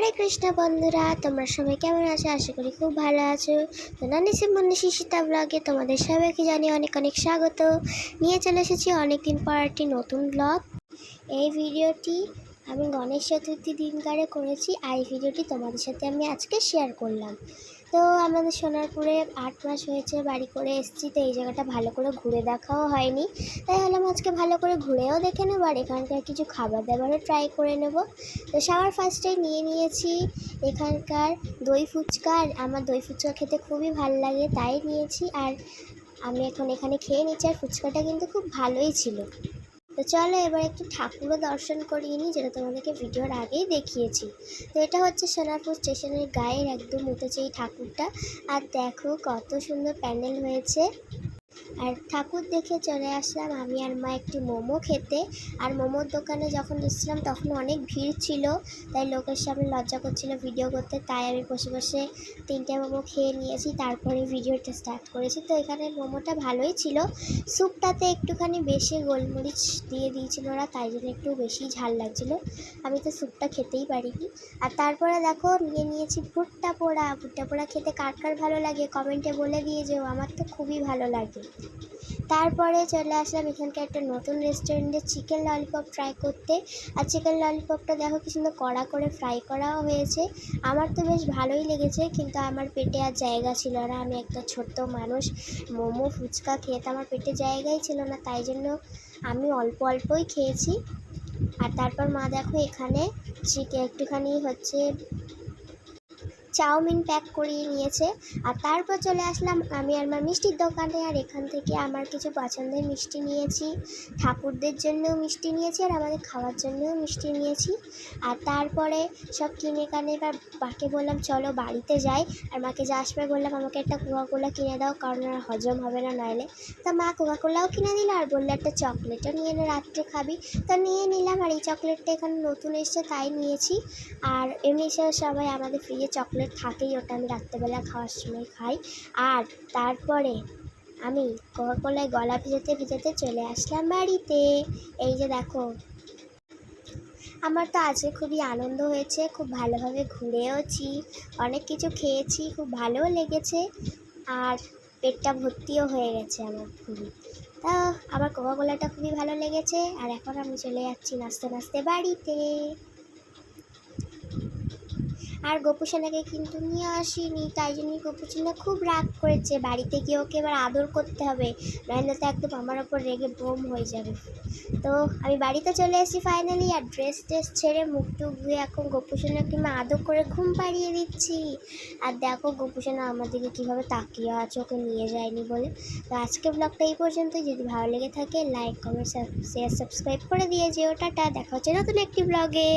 হরে কৃষ্ণ বন্ধুরা, তোমরা সবাই কেমন আছো? আশা করি খুব ভালো আছো। তো নানিসি মনীষী সীতা ব্লগে তোমাদের সবাইকে জানি অনেক অনেক স্বাগত। নিয়ে চলে এসেছি অনেকদিন পর একটি নতুন ব্লগ এই ভিডিওটি আমি গণেশ চতুর্থী দিনকারে করেছি আর এই ভিডিওটি তোমাদের সাথে আমি আজকে শেয়ার করলাম। তো আমাদের সোনারপুরে আট মাস হয়েছে বাড়ি করে এসেছি, তো এই জায়গাটা ভালো করে ঘুরে দেখাও হয়নি। তাই হলাম আজকে ভালো করে ঘুরেও দেখে নেব, আর এখানকার কিছু খাবার দাবারও ট্রাই করে নেব। তো সবার ফার্স্টে নিয়ে নিয়েছি এখানকার দই ফুচকা, আর আমার দই ফুচকা খেতে খুবই ভালো লাগে, তাই নিয়েছি। আর আমি এখন এখানে খেয়ে নিচ্ছি, আর ফুচকাটা কিন্তু খুব ভালোই ছিল। তো চলো এবার একটু ঠাকুরও দর্শন করিয়ে নিই, যেটা তোমাদেরকে ভিডিওর আগেই দেখিয়েছি। তো এটা হচ্ছে সোনারপুর স্টেশনের গায়ের একদম উঠেছে এই ঠাকুরটা। আর দেখো কত সুন্দর প্যান্ডেল হয়েছে। আর ঠাকুর দেখে চলে আসলাম। আমি আর মা একটি মোমো খেতে। আর মোমোর দোকানে যখন এসেছিলাম, তখন অনেক ভিড় ছিল। তাই লোকের সামনে লজ্জা করছিল ভিডিও করতে। তাই আমি বসে বসে তিনটে মোমো খেয়ে নিয়েছি। তারপরে ভিডিওটা স্টার্ট করেছি। তো এখানে মোমোটা ভালোই ছিল। স্যুপটাতে একটুখানি বেশি গোলমরিচ দিয়ে দিয়েছিল ওরা, তাই জন্য একটু বেশি ঝাল লাগছিল। আমি তো স্যুপটা খেতেই পারিনি। আর তারপরে দেখো, নিয়ে নিয়েছি ভুট্টা পোড়া। ভুট্টা পোড়া খেতে কার কার ভালো লাগে? কমেন্টে বলে দিয়ে যেও। আমার তো খুবই ভালো লাগে। তারপরে চলে আসলাম এখানকার একটা নতুন রেস্টুরেন্টে চিকেন ললিপপ ট্রাই করতে। আর চিকেন ললিপপটা দেখো কি সুন্দর কড়া করে ফ্রাই করাও হয়েছে। আমার তো বেশ ভালোই লেগেছে, কিন্তু আমার পেটে আর জায়গা ছিল না। আমি একটা ছোট্ট মানুষ, মোমো, ফুচকা খেয়ে তো আমার পেটে জায়গাই ছিল না, তাই জন্য আমি অল্প অল্পই খেয়েছি। আর তারপর মা দেখো এখানে চিকেন একটুখানি হচ্ছে চাউমিন প্যাক করিয়ে নিয়েছে। আর তারপর চলে আসলাম আমি আর মা মিষ্টির দোকানে। আর এখান থেকে আমার কিছু পছন্দের মিষ্টি নিয়েছি। ঠাকুরদের জন্যও মিষ্টি নিয়েছি আর আমাদের খাওয়ার জন্যও মিষ্টি নিয়েছি। আর তারপরে সব কিনে কানে এবার মাকে বললাম, চলো বাড়িতে যাই। আর মাকে যাওয়ার সময় বললাম, আমাকে একটা কোকাকোলা কিনে দাও, কারণ আর হজম হবে না নইলে। তা মা কোকাকোলাও কিনে দিল আর বলল, একটা চকলেটও নিয়ে নে, রাত্রে খাবি। তা নিয়ে নিলাম আর এই চকলেটটা এখানে নতুন এসছে, তাই নিয়েছি। আর এমনি সবাই আমাদের ফ্রিজে চকলেট থাকেই ওটা আমি রাত্রেবেলা খাওয়ার সময় খাই। আর তারপরে আমি কোকাকোলায় গলা ভিজাতে ভিজাতে চলে আসলাম বাড়িতে। এই যে দেখো, আমার তো আজকে খুবই আনন্দ হয়েছে, খুব ভালোভাবে ঘুরেওছি, অনেক কিছু খেয়েছি, খুব ভালোও লেগেছে, আর পেটটা ভর্তিও হয়ে গেছে আমার খুবই তা আমার কোকাকোলাটা খুবই ভালো লেগেছে, আর এখন আমি চলে যাচ্ছি নাচতে নাচতে বাড়িতে। আর গোপুসোনাকে কিন্তু নিয়ে আসিনি, তাই জন্য গোপুসোনা খুব রাগ করেছে। বাড়িতে গিয়ে ওকে এবার আদর করতে হবে, নাহলে তো একদম আমার ওপর রেগে বোম হয়ে যাবে। তো আমি বাড়িতে চলে এসেছি ফাইনালি আর ড্রেস ট্রেস ছেড়ে মুখ টুক ধুয়ে এখন গোপুসোনাকে আমি আদর করে ঘুম পাড়িয়ে দিচ্ছি। আর দেখো গোপুসোনা আমার দিকে কীভাবে তাকিয়ে আছে, ওকে নিয়ে যায়নি বলে। তো আজকে ব্লগটা এই পর্যন্ত যদি ভালো লেগে থাকে লাইক কমেন্ট শেয়ার সাবস্ক্রাইব করে দিয়ে যেও। টাটা, দেখা হচ্ছে নতুন একটি ব্লগে